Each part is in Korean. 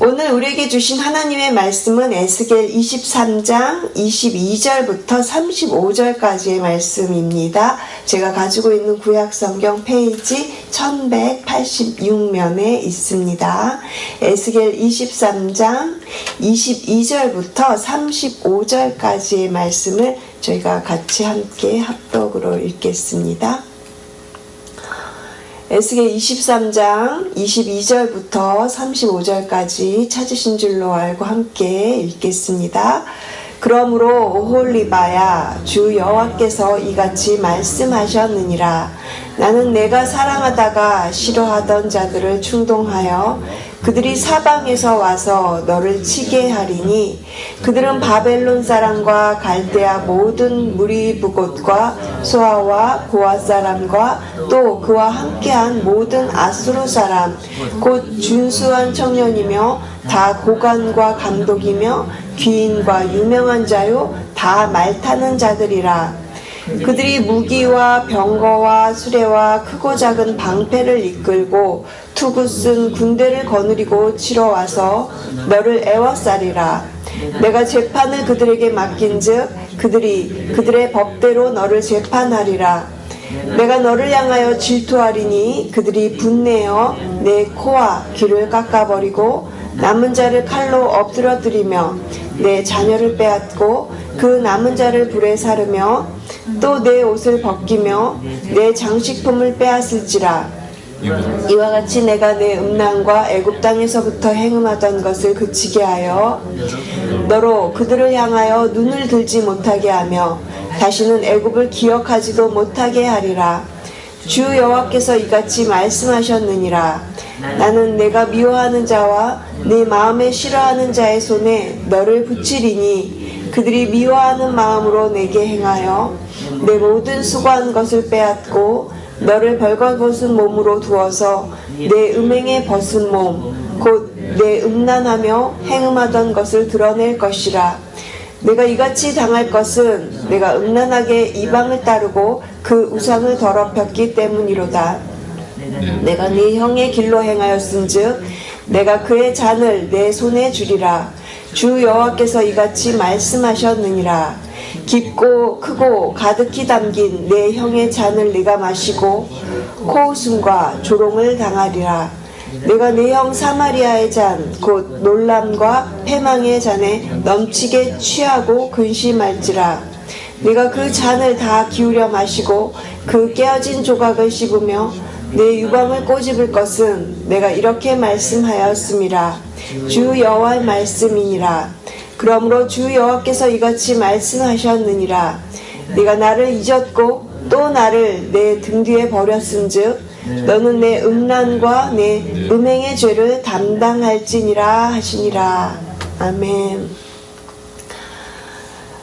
오늘 우리에게 주신 하나님의 말씀은 에스겔 23장 22절부터 35절까지의 말씀입니다. 제가 가지고 있는 구약 성경 페이지 1186면에 있습니다. 에스겔 23장 22절부터 35절까지의 말씀을 저희가 같이 함께 합독으로 읽겠습니다. 에스겔 23장 22절부터 35절까지 찾으신 줄로 알고 함께 읽겠습니다. 그러므로 오홀리바야 주 여호와께서 이같이 말씀하셨느니라 나는 내가 사랑하다가 싫어하던 자들을 충동하여 그들이 사방에서 와서 너를 치게 하리니 그들은 바벨론 사람과 갈대아 모든 무리 부곳과 소아와 고아 사람과 또 그와 함께한 모든 아수르 사람 곧 준수한 청년이며 다 고관과 감독이며 귀인과 유명한 자요 다 말타는 자들이라 그들이 무기와 병거와 수레와 크고 작은 방패를 이끌고 투구 쓴 군대를 거느리고 치러 와서 너를 애워싸리라. 내가 재판을 그들에게 맡긴즉 그들이 그들의 법대로 너를 재판하리라. 내가 너를 향하여 질투하리니 그들이 분내어 내 코와 귀를 깎아버리고 남은 자를 칼로 엎드러뜨리며 내 자녀를 빼앗고 그 남은 자를 불에 사르며 또 내 옷을 벗기며 내 장식품을 빼앗을지라. 이와 같이 내가 내 음란과 애굽 땅에서부터 행음하던 것을 그치게 하여 너로 그들을 향하여 눈을 들지 못하게 하며 다시는 애굽을 기억하지도 못하게 하리라. 주 여호와께서 이같이 말씀하셨느니라 나는 내가 미워하는 자와 내 마음에 싫어하는 자의 손에 너를 붙이리니 그들이 미워하는 마음으로 내게 행하여 내 모든 수고한 것을 빼앗고 너를 벌거벗은 몸으로 두어서 내 음행에 벗은 몸, 곧 내 음란하며 행음하던 것을 드러낼 것이라. 내가 이같이 당할 것은 내가 음란하게 이방을 따르고 그 우상을 더럽혔기 때문이로다. 내가 네 형의 길로 행하였은즉 내가 그의 잔을 내 손에 주리라. 주 여호와께서 이같이 말씀하셨느니라. 깊고 크고 가득히 담긴 내 형의 잔을 네가 마시고 코웃음과 조롱을 당하리라. 내가 내 형 사마리아의 잔, 곧 놀람과 패망의 잔에 넘치게 취하고 근심할지라. 내가 그 잔을 다 기울여 마시고 그 깨어진 조각을 씹으며 내 유방을 꼬집을 것은 내가 이렇게 말씀하였음이라. 주 여호와의 말씀이니라. 그러므로 주 여호와께서 이같이 말씀하셨느니라 네가 나를 잊었고 또 나를 내 등 뒤에 버렸은즉 너는 내 음란과 내 음행의 죄를 담당할지니라 하시니라 아멘.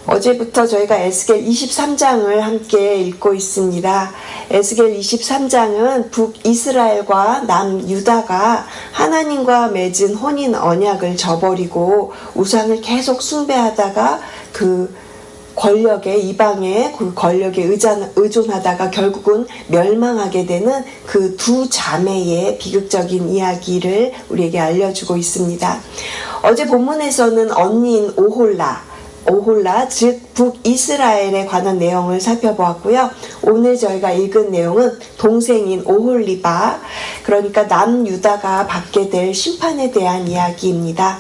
어제부터 저희가 에스겔 23장을 함께 읽고 있습니다. 에스겔 23장은 북이스라엘과 남유다가 하나님과 맺은 혼인 언약을 저버리고 우상을 계속 숭배하다가 그 권력에 이방의 그 권력에 의존, 의존하다가 결국은 멸망하게 되는 그 두 자매의 비극적인 이야기를 우리에게 알려주고 있습니다. 어제 본문에서는 언니인 오홀라 오홀라 즉 북이스라엘에 관한 내용을 살펴보았고요. 오늘 저희가 읽은 내용은 동생인 오홀리바 그러니까 남유다가 받게 될 심판에 대한 이야기입니다.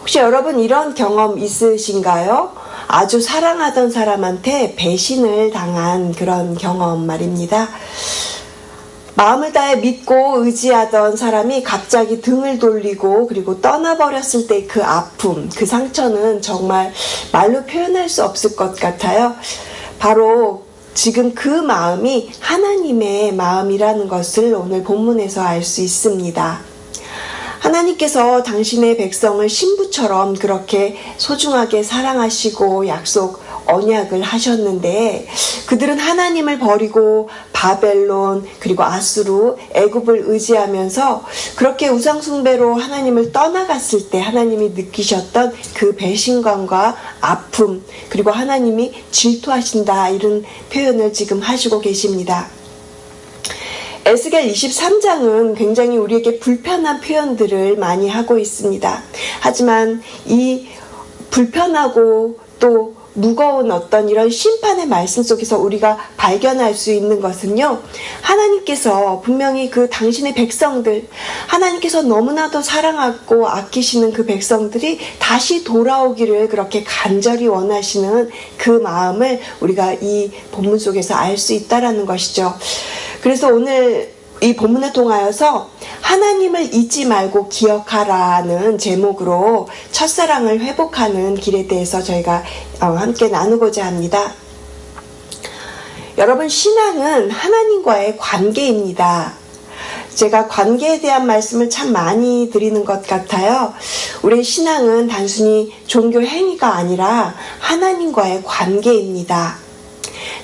혹시 여러분 이런 경험 있으신가요? 아주 사랑하던 사람한테 배신을 당한 그런 경험 말입니다. 마음을 다해 믿고 의지하던 사람이 갑자기 등을 돌리고 그리고 떠나버렸을 때 그 아픔, 그 상처는 정말 말로 표현할 수 없을 것 같아요. 바로 지금 그 마음이 하나님의 마음이라는 것을 오늘 본문에서 알 수 있습니다. 하나님께서 당신의 백성을 신부처럼 그렇게 소중하게 사랑하시고 약속 언약을 하셨는데 그들은 하나님을 버리고 바벨론 그리고 아수르 애굽을 의지하면서 그렇게 우상 숭배로 하나님을 떠나갔을 때 하나님이 느끼셨던 그 배신감과 아픔 그리고 하나님이 질투하신다 이런 표현을 지금 하시고 계십니다. 에스겔 23장은 굉장히 우리에게 불편한 표현들을 많이 하고 있습니다. 하지만 이 불편하고 또 무거운 어떤 이런 심판의 말씀 속에서 우리가 발견할 수 있는 것은요. 하나님께서 분명히 그 당신의 백성들, 하나님께서 너무나도 사랑하고 아끼시는 그 백성들이 다시 돌아오기를 그렇게 간절히 원하시는 그 마음을 우리가 이 본문 속에서 알 수 있다라는 것이죠. 그래서 오늘 이 본문을 통하여서 하나님을 잊지 말고 기억하라는 제목으로 첫사랑을 회복하는 길에 대해서 저희가 어, 함께 나누고자 합니다. 여러분, 신앙은 하나님과의 관계입니다. 제가 관계에 대한 말씀을 참 많이 드리는 것 같아요. 우리 신앙은 단순히 종교 행위가 아니라 하나님과의 관계입니다.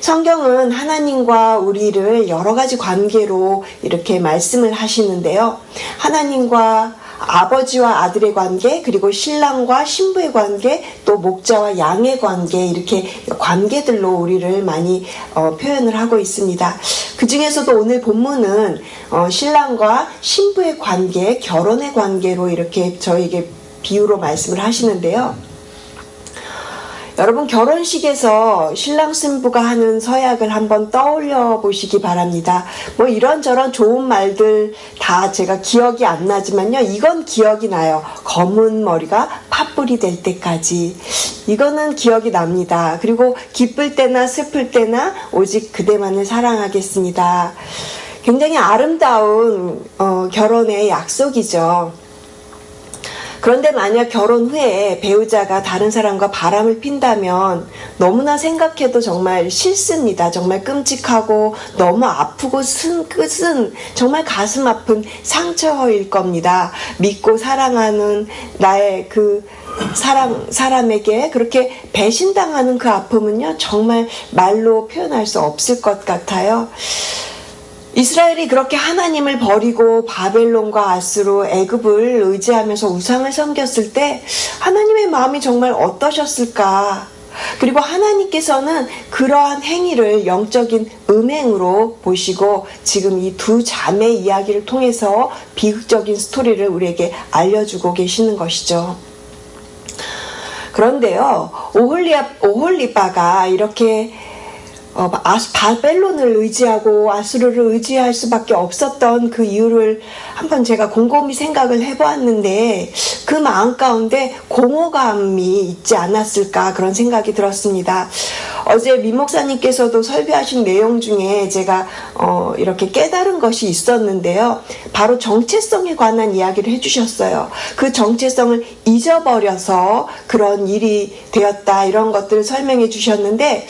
성경은 하나님과 우리를 여러 가지 관계로 이렇게 말씀을 하시는데요. 하나님과 아버지와 아들의 관계, 그리고 신랑과 신부의 관계, 또 목자와 양의 관계, 이렇게 관계들로 우리를 많이 어, 표현을 하고 있습니다. 그 중에서도 오늘 본문은 어, 신랑과 신부의 관계, 결혼의 관계로 이렇게 저에게 비유로 말씀을 하시는데요. 여러분 결혼식에서 신랑 신부가 하는 서약을 한번 떠올려 보시기 바랍니다. 뭐 이런저런 좋은 말들 다 제가 기억이 안 나지만요. 이건 기억이 나요. 검은 머리가 팥불이 될 때까지. 이거는 기억이 납니다. 그리고 기쁠 때나 슬플 때나 오직 그대만을 사랑하겠습니다. 굉장히 아름다운 어, 결혼의 약속이죠. 그런데 만약 결혼 후에 배우자가 다른 사람과 바람을 핀다면 너무나 생각해도 정말 싫습니다. 정말 끔찍하고 너무 아프고 쓴 끝은 정말 가슴 아픈 상처일 겁니다. 믿고 사랑하는 나의 그 사람, 사람에게 그렇게 배신당하는 그 아픔은요, 정말 말로 표현할 수 없을 것 같아요. 이스라엘이 그렇게 하나님을 버리고 바벨론과 아스로 애굽을 의지하면서 우상을 섬겼을 때 하나님의 마음이 정말 어떠셨을까? 그리고 하나님께서는 그러한 행위를 영적인 음행으로 보시고 지금 이 두 자매 이야기를 통해서 비극적인 스토리를 우리에게 알려주고 계시는 것이죠. 그런데요, 오홀리아, 오홀리바가 이렇게 어, 아스, 바벨론을 의지하고 아수르를 의지할 수밖에 없었던 그 이유를 한번 제가 곰곰이 생각을 해보았는데 그 마음 가운데 공허감이 있지 않았을까 그런 생각이 들었습니다. 어제 민 목사님께서도 설교하신 내용 중에 제가 어, 이렇게 깨달은 것이 있었는데요. 바로 정체성에 관한 이야기를 해주셨어요. 그 정체성을 잊어버려서 그런 일이 되었다 이런 것들을 설명해 주셨는데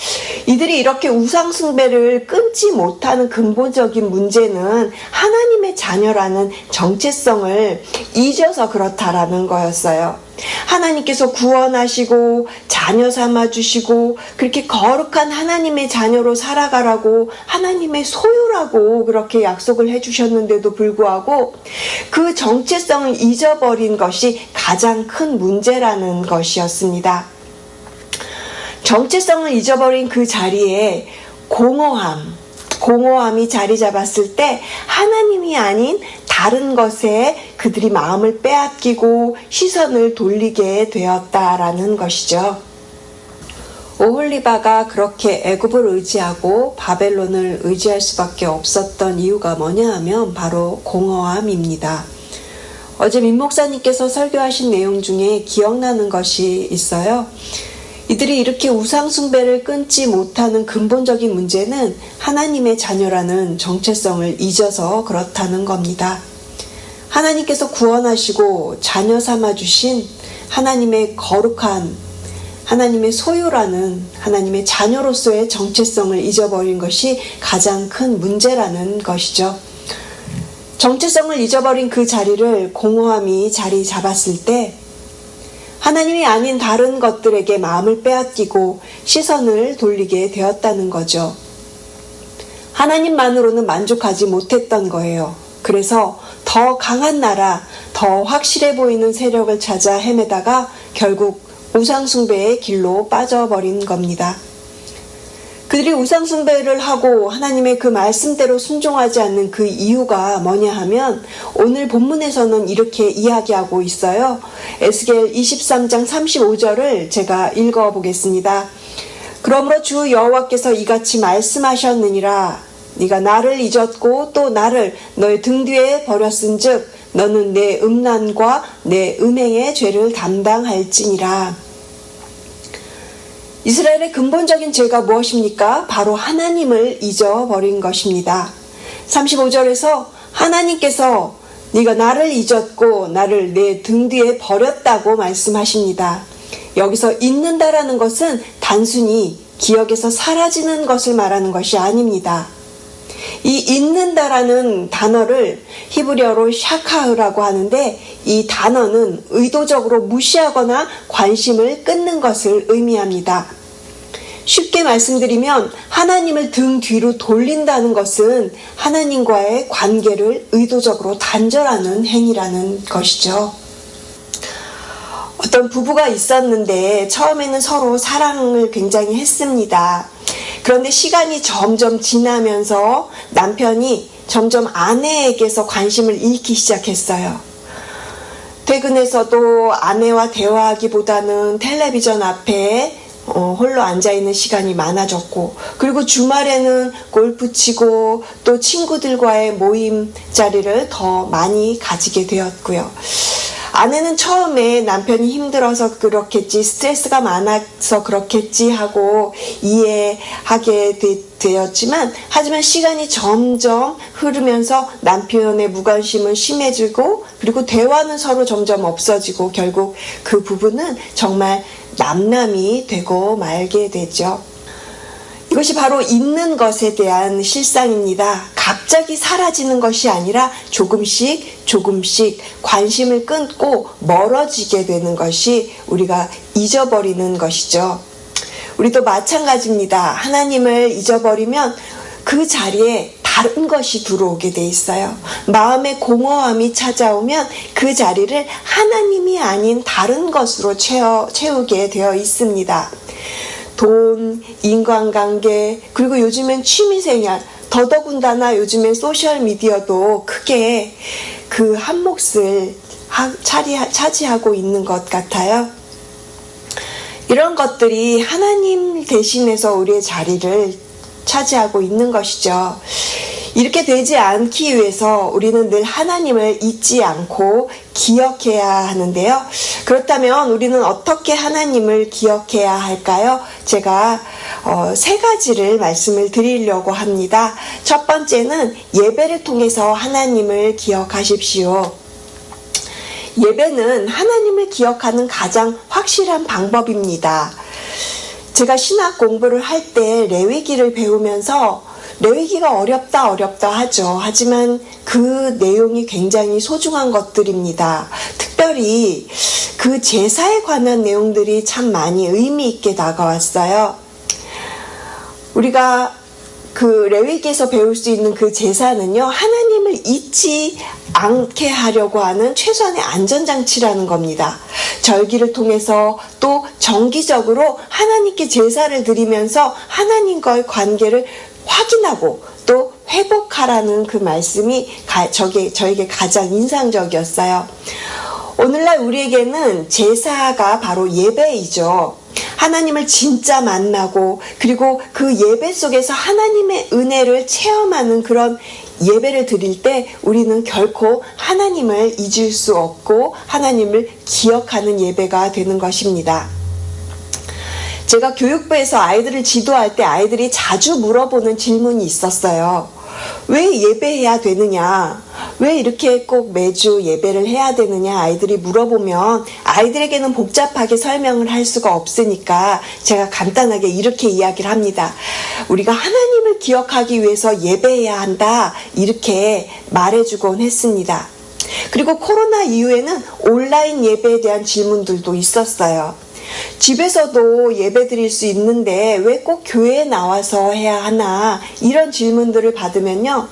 이들이 이렇게 우상숭배를 끊지 못하는 근본적인 문제는 하나님의 자녀라는 정체성을 잊어서 그렇다라는 거였어요. 하나님께서 구원하시고 자녀 삼아 주시고 그렇게 거룩한 하나님의 자녀로 살아가라고 하나님의 소유라고 그렇게 약속을 해 주셨는데도 불구하고 그 정체성을 잊어버린 것이 가장 큰 문제라는 것이었습니다. 정체성을 잊어버린 그 자리에 공허함, 공허함이 자리 잡았을 때 하나님이 아닌 다른 것에 그들이 마음을 빼앗기고 시선을 돌리게 되었다라는 것이죠. 오홀리바가 그렇게 애굽을 의지하고 바벨론을 의지할 수밖에 없었던 이유가 뭐냐 하면 바로 공허함입니다. 어제 민 목사님께서 설교하신 내용 중에 기억나는 것이 있어요. 이들이 이렇게 우상숭배를 끊지 못하는 근본적인 문제는 하나님의 자녀라는 정체성을 잊어서 그렇다는 겁니다. 하나님께서 구원하시고 자녀 삼아주신 하나님의 거룩한 하나님의 소유라는 하나님의 자녀로서의 정체성을 잊어버린 것이 가장 큰 문제라는 것이죠. 정체성을 잊어버린 그 자리를 공허함이 자리 잡았을 때 하나님이 아닌 다른 것들에게 마음을 빼앗기고 시선을 돌리게 되었다는 거죠. 하나님만으로는 만족하지 못했던 거예요. 그래서 더 강한 나라, 더 확실해 보이는 세력을 찾아 헤매다가 결국 우상숭배의 길로 빠져버린 겁니다. 그 그들이 우상숭배를 하고 하나님의 그 말씀대로 순종하지 않는 그 이유가 뭐냐 하면 오늘 본문에서는 이렇게 이야기하고 있어요. 에스겔 23장 35절을 제가 읽어 보겠습니다. 그러므로 주 여호와께서 이같이 말씀하셨느니라 네가 나를 잊었고 또 나를 너의 등 뒤에 버렸은즉 너는 내 음란과 내 음행의 죄를 담당할지니라. 이스라엘의 근본적인 죄가 무엇입니까? 바로 하나님을 잊어버린 것입니다. 35절에서 하나님께서 네가 나를 잊었고 나를 내 등 뒤에 버렸다고 말씀하십니다. 여기서 잊는다라는 것은 단순히 기억에서 사라지는 것을 말하는 것이 아닙니다. 이 잊는다라는 단어를 히브리어로 샤카흐라고 하는데 이 단어는 의도적으로 무시하거나 관심을 끊는 것을 의미합니다. 쉽게 말씀드리면 하나님을 등 뒤로 돌린다는 것은 하나님과의 관계를 의도적으로 단절하는 행위라는 것이죠. 어떤 부부가 있었는데 처음에는 서로 사랑을 굉장히 했습니다. 그런데 시간이 점점 지나면서 남편이 점점 아내에게서 관심을 잃기 시작했어요. 퇴근해서도 아내와 대화하기보다는 텔레비전 앞에 어, 홀로 앉아 있는 시간이 많아졌고, 그리고 주말에는 골프 치고 또 친구들과의 모임 자리를 더 많이 가지게 되었고요. 아내는 처음에 남편이 힘들어서 그렇겠지, 스트레스가 많아서 그렇겠지 하고 이해하게 되, 었지만 하지만 시간이 점점 흐르면서 남편의 무관심은 심해지고, 그리고 대화는 서로 점점 없어지고, 결국 그 부부는 정말 남남이 되고 말게 되죠. 이것이 바로 있는 것에 대한 실상입니다. 갑자기 사라지는 것이 아니라 조금씩 조금씩 관심을 끊고 멀어지게 되는 것이 우리가 잊어버리는 것이죠. 우리도 마찬가지입니다. 하나님을 잊어버리면 그 자리에 다른 것이 들어오게 돼 있어요. 마음의 공허함이 찾아오면 그 자리를 하나님이 아닌 다른 것으로 채워, 채우게 되어 있습니다. 돈, 인간관계, 그리고 요즘엔 취미생활, 더더군다나 요즘엔 소셜미디어도 크게 그 한 몫을 차지하고 있는 것 같아요. 이런 것들이 하나님 대신해서 우리의 자리를 차지하고 있는 것이죠. 이렇게 되지 않기 위해서 우리는 늘 하나님을 잊지 않고 기억해야 하는데요. 그렇다면 우리는 어떻게 하나님을 기억해야 할까요? 제가 어, 세 가지를 말씀을 드리려고 합니다. 첫 번째는 예배를 통해서 하나님을 기억하십시오. 예배는 하나님을 기억하는 가장 확실한 방법입니다. 제가 신학 공부를 할 때 레위기를 배우면서 레위기가 어렵다 어렵다 하죠. 하지만 그 내용이 굉장히 소중한 것들입니다. 특별히 그 제사에 관한 내용들이 참 많이 의미 있게 다가왔어요. 우리가 그 레위기에서 배울 수 있는 그 제사는요, 하나님을 잊지 않게 하려고 하는 최소한의 안전장치라는 겁니다. 절기를 통해서 또 정기적으로 하나님께 제사를 드리면서 하나님과의 관계를 확인하고 또 회복하라는 그 말씀이 가, 저게, 저에게 가장 인상적이었어요. 오늘날 우리에게는 제사가 바로 예배이죠. 하나님을 진짜 만나고 그리고 그 예배 속에서 하나님의 은혜를 체험하는 그런 예배를 드릴 때 우리는 결코 하나님을 잊을 수 없고 하나님을 기억하는 예배가 되는 것입니다. 제가 교육부에서 아이들을 지도할 때 아이들이 자주 물어보는 질문이 있었어요. 왜 예배해야 되느냐? 왜 이렇게 꼭 매주 예배를 해야 되느냐? 아이들이 물어보면 아이들에게는 복잡하게 설명을 할 수가 없으니까 제가 간단하게 이렇게 이야기를 합니다. 우리가 하나님을 기억하기 위해서 예배해야 한다. 이렇게 말해주곤 했습니다. 그리고 코로나 이후에는 온라인 예배에 대한 질문들도 있었어요. 집에서도 예배 드릴 수 있는데 왜 꼭 교회에 나와서 해야 하나 이런 질문들을 받으면요.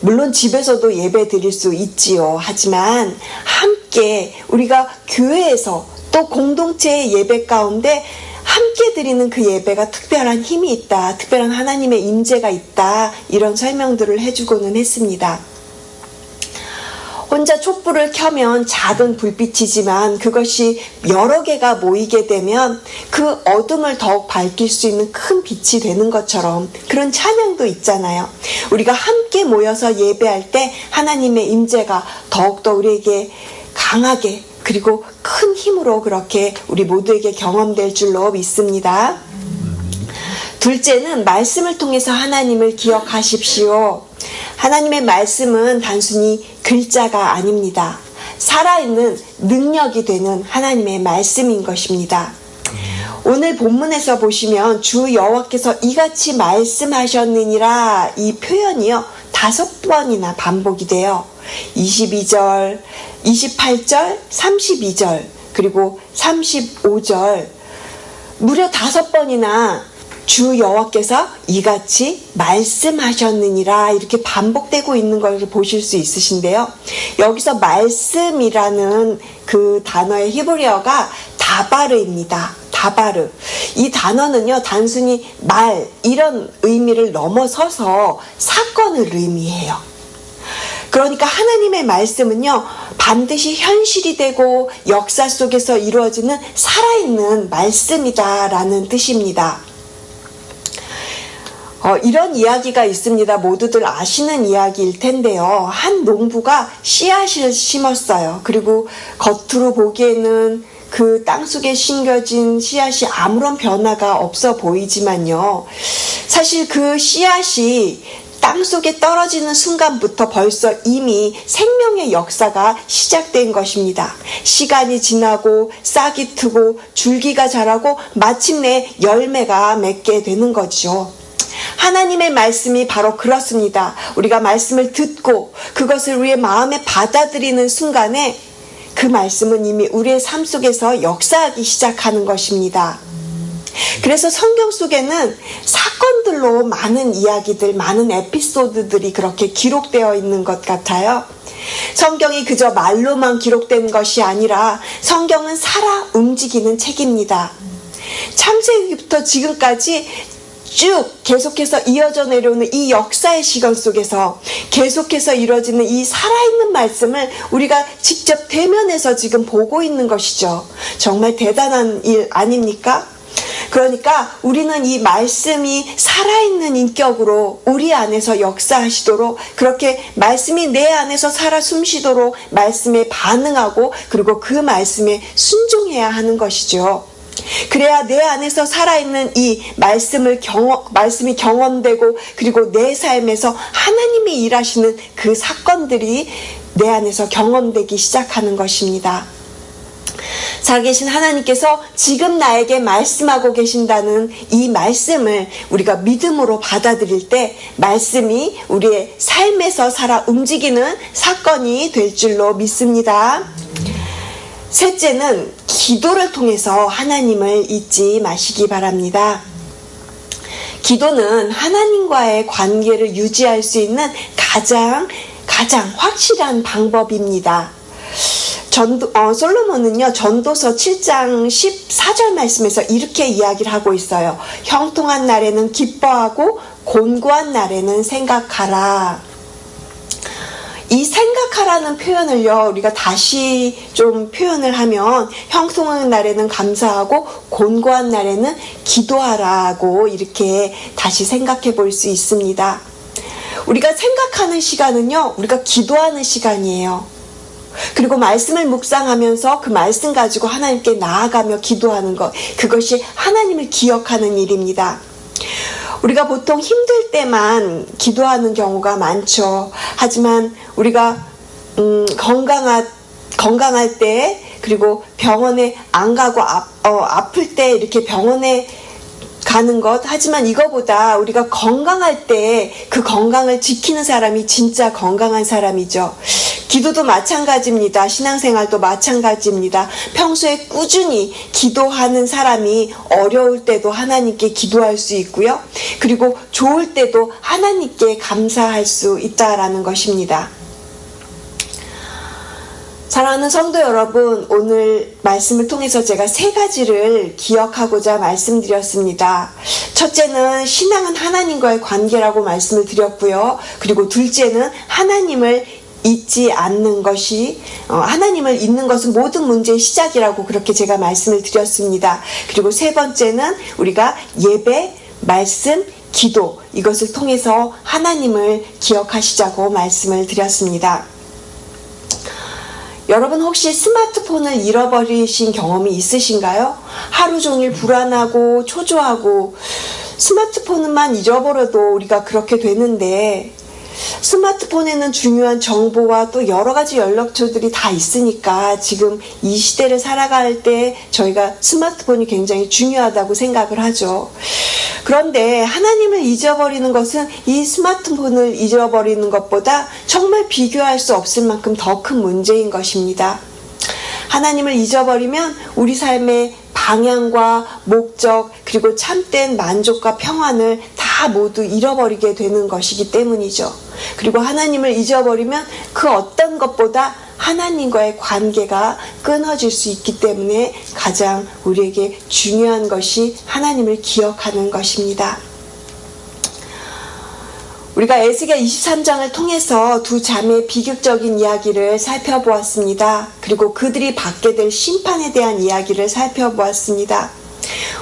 물론 집에서도 예배 드릴 수 있지요. 하지만 함께 우리가 교회에서 또 공동체의 예배 가운데 함께 드리는 그 예배가 특별한 힘이 있다. 특별한 하나님의 임재가 있다. 이런 설명들을 해주고는 했습니다. 혼자 촛불을 켜면 작은 불빛이지만 그것이 여러 개가 모이게 되면 그 어둠을 더욱 밝힐 수 있는 큰 빛이 되는 것처럼 그런 찬양도 있잖아요. 우리가 함께 모여서 예배할 때 하나님의 임재가 더욱더 우리에게 강하게 그리고 큰 힘으로 그렇게 우리 모두에게 경험될 줄로 믿습니다. 둘째는 말씀을 통해서 하나님을 기억하십시오. 하나님의 말씀은 단순히 글자가 아닙니다. 살아있는 능력이 되는 하나님의 말씀인 것입니다. 오늘 본문에서 보시면 주 여호와께서 이같이 말씀하셨느니라 이 표현이요 다섯 번이나 반복이 돼요. 22절, 28절, 32절, 그리고 35절 무려 다섯 번이나 주 여호와께서 이같이 말씀하셨느니라 이렇게 반복되고 있는 것을 보실 수 있으신데요. 여기서 말씀이라는 그 단어의 히브리어가 다바르입니다. 다바르. 이 단어는요, 단순히 말, 이런 의미를 넘어서서 사건을 의미해요. 그러니까 하나님의 말씀은요, 반드시 현실이 되고 역사 속에서 이루어지는 살아있는 말씀이다라는 뜻입니다. 어, 이런 이야기가 있습니다. 모두들 아시는 이야기일 텐데요. 한 농부가 씨앗을 심었어요. 그리고 겉으로 보기에는 그 땅속에 심겨진 씨앗이 아무런 변화가 없어 보이지만요. 사실 그 씨앗이 땅 속에 떨어지는 순간부터 벌써 이미 생명의 역사가 시작된 것입니다. 시간이 지나고 싹이 트고 줄기가 자라고 마침내 열매가 맺게 되는 거죠. 하나님의 말씀이 바로 그렇습니다. 우리가 말씀을 듣고 그것을 우리의 마음에 받아들이는 순간에 그 말씀은 이미 우리의 삶 속에서 역사하기 시작하는 것입니다. 그래서 성경 속에는 사건들로 많은 이야기들, 많은 에피소드들이 그렇게 기록되어 있는 것 같아요. 성경이 그저 말로만 기록된 것이 아니라 성경은 살아 움직이는 책입니다. 창세기부터 지금까지 쭉 계속해서 이어져 내려오는 이 역사의 시간 속에서 계속해서 이루어지는 이 살아있는 말씀을 우리가 직접 대면해서 지금 보고 있는 것이죠. 정말 대단한 일 아닙니까? 그러니까 우리는 이 말씀이 살아있는 인격으로 우리 안에서 역사하시도록 그렇게 말씀이 내 안에서 살아 숨쉬도록 말씀에 반응하고 그리고 그 말씀에 순종해야 하는 것이죠. 그래야 내 안에서 살아있는 이 말씀을 경험, 말씀이 경험되고 그리고 내 삶에서 하나님이 일하시는 그 사건들이 내 안에서 경험되기 시작하는 것입니다. 살아계신 하나님께서 지금 나에게 말씀하고 계신다는 이 말씀을 우리가 믿음으로 받아들일 때 말씀이 우리의 삶에서 살아 움직이는 사건이 될 줄로 믿습니다. 셋째는 기도를 통해서 하나님을 잊지 마시기 바랍니다. 기도는 하나님과의 관계를 유지할 수 있는 가장 가장 확실한 방법입니다. 전도, 어, 솔로몬은요, 전도서 7장 14절 말씀에서 이렇게 이야기를 하고 있어요. 형통한 날에는 기뻐하고 곤고한 날에는 생각하라. 이 생각하라는 표현을요, 우리가 다시 좀 표현을 하면 형통한 날에는 감사하고 곤고한 날에는 기도하라고 이렇게 다시 생각해 볼 수 있습니다. 우리가 생각하는 시간은요, 우리가 기도하는 시간이에요. 그리고 말씀을 묵상하면서 그 말씀 가지고 하나님께 나아가며 기도하는 것, 그것이 하나님을 기억하는 일입니다. 우리가 보통 힘들 때만 기도하는 경우가 많죠. 하지만 우리가 음, 건강하, 건강할 때 그리고 병원에 안 가고 아, 어, 아플 때 이렇게 병원에 가는 것. 하지만 이거보다 우리가 건강할 때 그 건강을 지키는 사람이 진짜 건강한 사람이죠. 기도도 마찬가지입니다. 신앙생활도 마찬가지입니다. 평소에 꾸준히 기도하는 사람이 어려울 때도 하나님께 기도할 수 있고요. 그리고 좋을 때도 하나님께 감사할 수 있다라는 것입니다. 사랑하는 성도 여러분, 오늘 말씀을 통해서 제가 세 가지를 기억하고자 말씀드렸습니다. 첫째는 신앙은 하나님과의 관계라고 말씀을 드렸고요. 그리고 둘째는 하나님을 잊지 않는 것이 어, 하나님을 잊는 것은 모든 문제의 시작이라고 그렇게 제가 말씀을 드렸습니다. 그리고 세 번째는 우리가 예배, 말씀, 기도 이것을 통해서 하나님을 기억하시자고 말씀을 드렸습니다. 여러분 혹시 스마트폰을 잃어버리신 경험이 있으신가요? 하루 종일 불안하고 초조하고 스마트폰만 잊어버려도 우리가 그렇게 되는데 스마트폰에는 중요한 정보와 또 여러 가지 연락처들이 다 있으니까 지금 이 시대를 살아갈 때 저희가 스마트폰이 굉장히 중요하다고 생각을 하죠. 그런데 하나님을 잊어버리는 것은 이 스마트폰을 잊어버리는 것보다 정말 비교할 수 없을 만큼 더 큰 문제인 것입니다. 하나님을 잊어버리면 우리 삶의 방향과 목적 그리고 참된 만족과 평안을 다 모두 잃어버리게 되는 것이기 때문이죠. 그리고 하나님을 잊어버리면 그 어떤 것보다 하나님과의 관계가 끊어질 수 있기 때문에 가장 우리에게 중요한 것이 하나님을 기억하는 것입니다. 우리가 에스겔 23장을 통해서 두 자매의 비극적인 이야기를 살펴보았습니다. 그리고 그들이 받게 될 심판에 대한 이야기를 살펴보았습니다.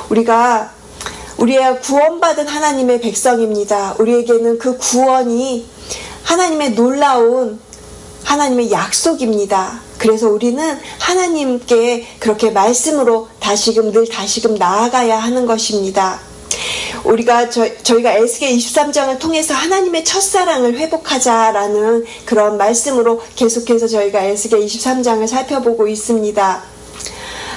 우리가 우리의 구원받은 하나님의 백성입니다. 우리에게는 그 구원이 하나님의 놀라운 하나님의 약속입니다. 그래서 우리는 하나님께 그렇게 말씀으로 다시금 늘 다시금 나아가야 하는 것입니다. 우리가 저, 저희가 에스겔 23장을 통해서 하나님의 첫사랑을 회복하자라는 그런 말씀으로 계속해서 저희가 에스겔 23장을 살펴보고 있습니다.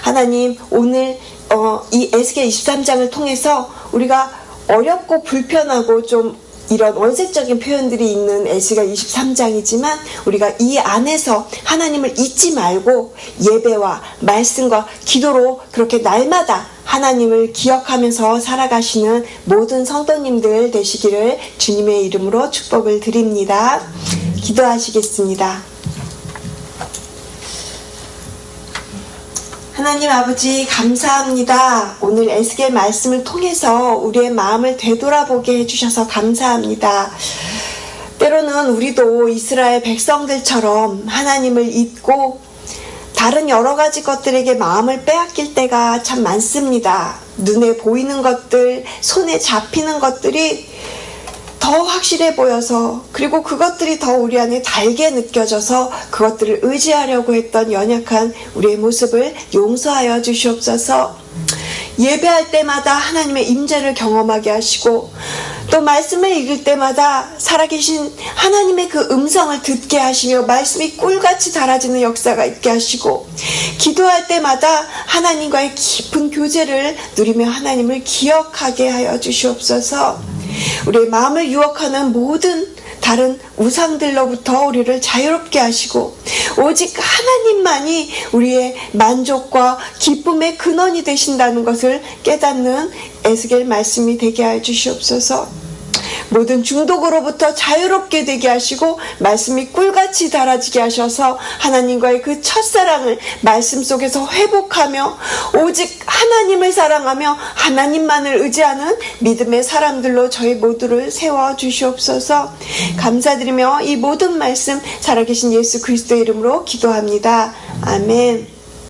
하나님 오늘 어, 이 에스겔 23장을 통해서 우리가 어렵고 불편하고 좀 이런 원색적인 표현들이 있는 에스겔 23장이지만 우리가 이 안에서 하나님을 잊지 말고 예배와 말씀과 기도로 그렇게 날마다 하나님을 기억하면서 살아가시는 모든 성도님들 되시기를 주님의 이름으로 축복을 드립니다. 기도하시겠습니다. 하나님 아버지 감사합니다. 오늘 에스겔 말씀을 통해서 우리의 마음을 되돌아보게 해주셔서 감사합니다. 때로는 우리도 이스라엘 백성들처럼 하나님을 잊고 다른 여러 가지 것들에게 마음을 빼앗길 때가 참 많습니다. 눈에 보이는 것들, 손에 잡히는 것들이 더 확실해 보여서 그리고 그것들이 더 우리 안에 달게 느껴져서 그것들을 의지하려고 했던 연약한 우리의 모습을 용서하여 주시옵소서. 예배할 때마다 하나님의 임재를 경험하게 하시고 또 말씀을 읽을 때마다 살아계신 하나님의 그 음성을 듣게 하시며 말씀이 꿀같이 달아지는 역사가 있게 하시고 기도할 때마다 하나님과의 깊은 교제를 누리며 하나님을 기억하게 하여 주시옵소서. 우리의 마음을 유혹하는 모든 다른 우상들로부터 우리를 자유롭게 하시고 오직 하나님만이 우리의 만족과 기쁨의 근원이 되신다는 것을 깨닫는 에스겔 말씀이 되게 해 주시옵소서. 모든 중독으로부터 자유롭게 되게 하시고 말씀이 꿀같이 달아지게 하셔서 하나님과의 그 첫사랑을 말씀 속에서 회복하며 오직 하나님을 사랑하며 하나님만을 의지하는 믿음의 사람들로 저희 모두를 세워 주시옵소서 감사드리며 이 모든 말씀 살아계신 예수 그리스도의 이름으로 기도합니다. 아멘.